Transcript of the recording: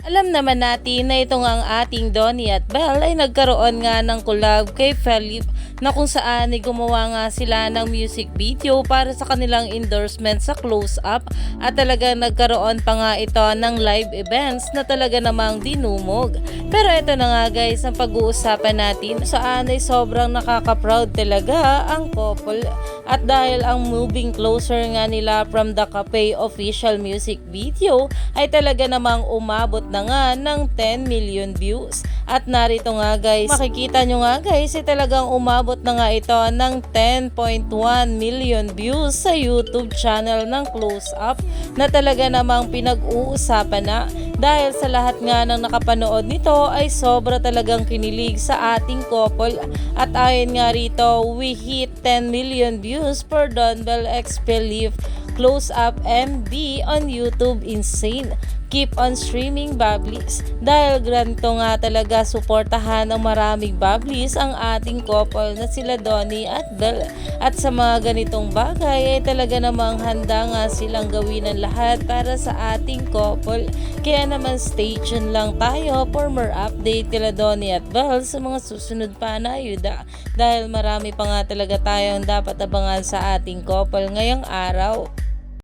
Alam naman natin na ito nga ang ating Donnie at Belle ay nagkaroon nga ng collab kay Philip na kung saan ay gumawa nga sila ng music video para sa kanilang endorsement sa Close Up at talaga nagkaroon pa nga ito ng live events na talaga namang dinumog. Pero ito na nga guys ang pag-uusapan natin saan ay sobrang nakaka-proud talaga ang couple at dahil ang moving closer nga nila from the cafe official music video ay talaga namang umabot na nga ng 10 million views. At narito nga guys, makikita nyo nga guys, ay talagang umabot na nga ito ng 10.1 million views sa YouTube channel ng Close Up na talaga namang pinag-uusapan na dahil sa lahat nga ng nakapanood nito ay sobra talagang kinilig sa ating couple at ayon nga rito, we hit 10 million views for Don Bell X Belief Close Up MD on YouTube Insane. Keep on streaming Bablis dahil ganito nga talaga suportahan ng maraming Bablis ang ating couple na sila Donnie at Belle. At sa mga ganitong bagay ay talaga namang handa nga silang gawin ang lahat para sa ating couple. Kaya naman stay tuned lang tayo for more update kila Donnie at Belle sa mga susunod pa na ayuda. Dahil marami pa nga talaga tayong dapat abangan sa ating couple ngayong araw.